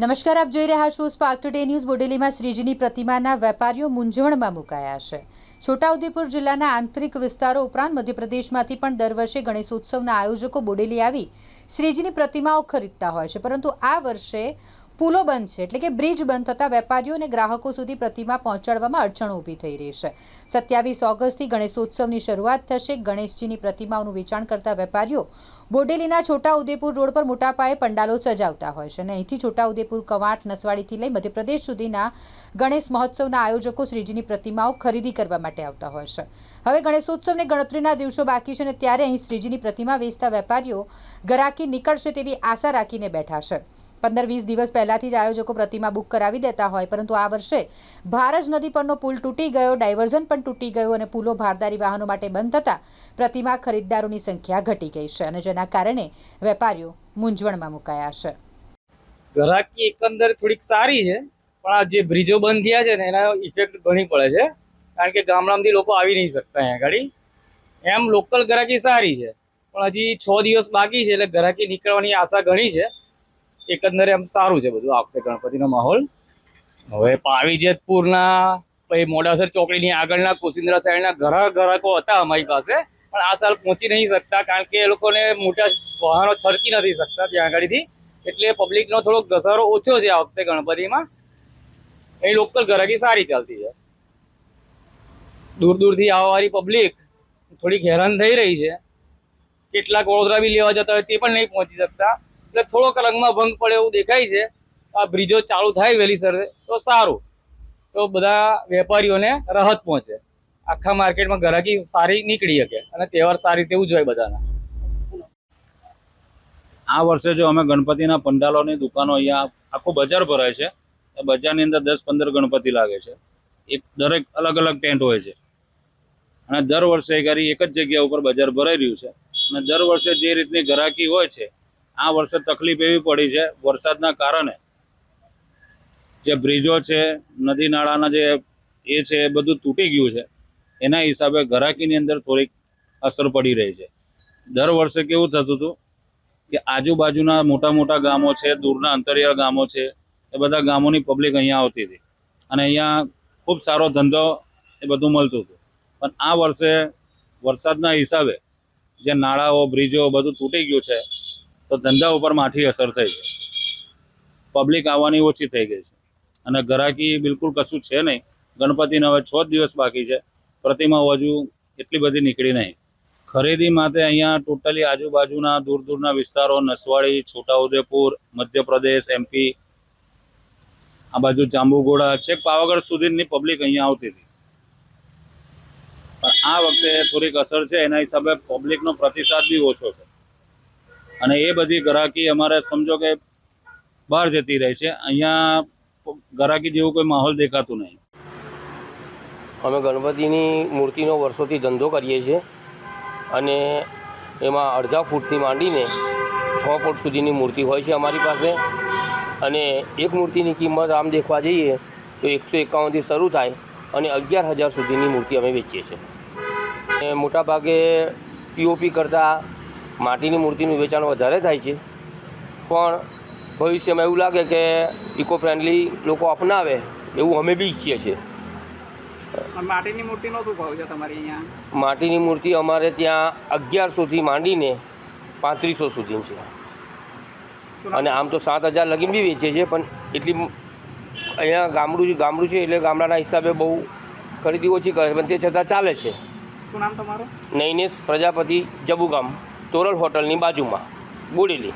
નમસ્કાર, આપ જોઈ રહ્યા છો સ્પાર્ક ટુડે ન્યૂઝ. બોડેલીમાં શ્રીજીની પ્રતિમાના વેપારીઓ મૂંઝવણમાં મુકાયા છે. છોટાઉદેપુર જિલ્લાના આંતરિક વિસ્તારો ઉપરાંત મધ્યપ્રદેશમાંથી પણ દર વર્ષે ગણેશોત્સવના આયોજકો બોડેલી આવી શ્રીજીની પ્રતિમાઓ ખરીદતા હોય છે. પરંતુ આ વર્ષે પુલો બંધ છે, એટલે કે બ્રિજ બંધ થતાં વેપારીઓ અને ગ્રાહકો સુધી પ્રતિમા પહોંચાડવામાં અડચણ ઊભી થઈ રહી છે. સત્યાવીસ ઓગસ્ટથી ગણેશોત્સવની શરૂઆત થશે. ગણેશજીની પ્રતિમાઓનું વેચાણ કરતા વેપારીઓ બોડેલીના છોટા ઉદેપુર રોડ પર મોટા પાયે પંડાલો સજાવતા હોય છે અને અહીંથી છોટા ઉદેપુર કવાંટ, નસવાડીથી લઈ મધ્યપ્રદેશ સુધીના ગણેશ મહોત્સવના આયોજકો શ્રીજીની પ્રતિમાઓ ખરીદી કરવા માટે આવતા હોય છે. હવે ગણેશોત્સવને ગણતરીના દિવસો બાકી છે અને ત્યારે અહીં શ્રીજીની પ્રતિમા વેચતા વેપારીઓ ગરાકી નીકળશે તેવી આશા રાખીને બેઠા છે. પંદર વીસ દિવસ પહેલાંથી જ આયોજકો પ્રતિમા બુક કરાવી દેતા હોય, પરંતુ આ વર્ષે ભારજ નદી પરનો પુલ તૂટી ગયો, ડાયવર્ઝન પણ તૂટી ગયું અને પુલો ભારદારી વાહનો માટે બંધ થતાં પ્રતિમા ખરીદદારોની સંખ્યા ઘટી ગઈ છે અને જેના કારણે વેપારીઓ મૂંઝવણમાં મુકાયા છે. ગ્રાહકી એકંદર થોડીક સારી છે, પણ આ જે બ્રિજો બંધ થયા છે ને એના ઇફેક્ટ ઘણી પડે છે, કારણ કે ગામડામાંથી લોકો આવી નહીં શકતા અહીંયા ગાડી. એમ લોકલ ગ્રાહકી સારી છે, પણ હજી છ દિવસ બાકી છે એટલે ગ્રાહકી નીકળવાની આશા ઘણી છે. એકંદરે આમ સારું છે બધું, આ વખતે ગણપતિનો માહોલ. હવે પાવી જેતપુરના પછી મોડાસર ચોકડીની આગળના કોસિંદ્રા સાઈડના ઘણા ગ્રાહકો હતા અમારી પાસે, પણ આ સાલ પહોંચી નહીં શકતા, કારણ કે એ લોકોને મોટા વાહનો છરકી નથી શકતા ત્યાં આગળથી એટલે પબ્લિકનો થોડોક ઘસારો ઓછો છે આ વખતે ગણપતિમાં. અહીં લોકલ ગ્રાહકી સારી ચાલતી છે. દૂર દૂરથી આવવાવાળી પબ્લિક થોડીક હેરાન થઈ રહી છે. કેટલાક વડોદરા બી લેવા જતા હોય તે પણ નહીં પહોંચી શકતા. એટલે થોડોક રંગમાં ભંગ પડે એવું દેખાય છે. આ બ્રિજો ચાલુ થાય વહેલી સરે તો સારું. તો બધા વેપારીઓને રાહત પહોંચે. આખા માર્કેટમાં ગ્રાહકી સારી નીકળી શકે અને તહેવાર સારી રીતે ઉજવાય બધાના. આ વર્ષે જો અમે ગણપતિના પંડાલોની દુકાનો અહીંયા આખું બજાર ભરાય છે. બજારની અંદર દસ પંદર ગણપતિ લાગે છે. એક દરેક અલગ અલગ ટેન્ટ હોય છે. અને દર વર્ષે કરી એક જ જગ્યા ઉપર બજાર ભરાઈ રહ્યું છે. અને દર વર્ષે જે રીતની ગ્રાહકી હોય છે આ વર્ષે તકલીફ એવી પડી છે, વરસાદના કારણે. જે બ્રિજો છે, નદી નાળાના જે એ છે, એ બધું તૂટી ગયું છે. એના હિસાબે ઘરાકીની અંદર થોડીક અસર પડી રહી છે. દર વર્ષે કેવું થતું હતું કે આજુબાજુના મોટા મોટા ગામો છે, દૂરના અંતરિયાળ ગામો છે, એ બધા ગામોની પબ્લિક અહીંયા આવતી હતી. અને અહીંયા ખૂબ સારો ધંધો એ બધું મળતું હતું. પણ આ વર્ષે વરસાદના હિસાબે જે નાળાઓ, બ્રિજો બધું તૂટી ગયું છે તો ધંધા ઉપર માઠી અસર થઈ છે પબ્લિક આવવાની ઓછી થઈ ગઈ છે. અને ગ્રાહકી બિલકુલ કશું છે નહીં. ગણપતિને હવે છ દિવસ બાકી છે. પ્રતિમા હજુ એટલી બધી નીકળી નહીં. ખરીદી માટે અહીંયા ટોટલી આજુબાજુના દૂર દૂરના વિસ્તારો, નસવાડી, છોટાઉદેપુર, મધ્યપ્રદેશ એમપી આ બાજુ જાંબુઘોડા, છેક પાવાગઢ સુધીની પબ્લિક અહીંયા આવતી હતી. પણ આ વખતે થોડીક અસર છે. એના હિસાબે પબ્લિકનો પ્રતિસાદ બી ઓછો છે. અને એ બધી ગ્રાહકી અમારે સમજો કે બહાર જતી રહે છે. અહીંયા ગ્રાહકી જેવું કોઈ માહોલ દેખાતું નહીં. અમે ગણપતિની મૂર્તિનો વર્ષોથી ધંધો કરીએ છીએ અને એમાં અડધા ફૂટથી માંડીને છ ફૂટ સુધીની મૂર્તિ હોય છે અમારી પાસે. અને એક મૂર્તિની કિંમત આમ દેખવા જઈએ તો એકસો એકાવનથી શરૂ થાય અને અગિયાર હજાર સુધીની મૂર્તિ અમે વેચીએ છીએ. મોટાભાગે પીઓપી કરતાં માટીની મૂર્તિનું વેચાણ વધારે થાય છે. પણ ભવિષ્યમાં એવું લાગે કે ઇકો ફ્રેન્ડલી લોકો અપનાવે એવું અમે બી ઈચ્છીએ છીએ. માટીની મૂર્તિનો શું ભાવ છે તમારી અહીંયા? માટીની મૂર્તિ અમારે ત્યાં અગિયારસોથી માંડીને પાંત્રીસો સુધીની છે. અને આમ તો સાત હજાર લગીન બી વેચે છે પણ એટલી અહીંયા ગામડું ગામડું છે એટલે ગામડાના હિસાબે બહુ ખરીદી ઓછી કરે છે પણ તે છતાં ચાલે છે. શું નામ તમારું? નૈનેશ પ્રજાપતિ જબુગામ. તોરલ હોટલની બાજુમાં બોડેલી.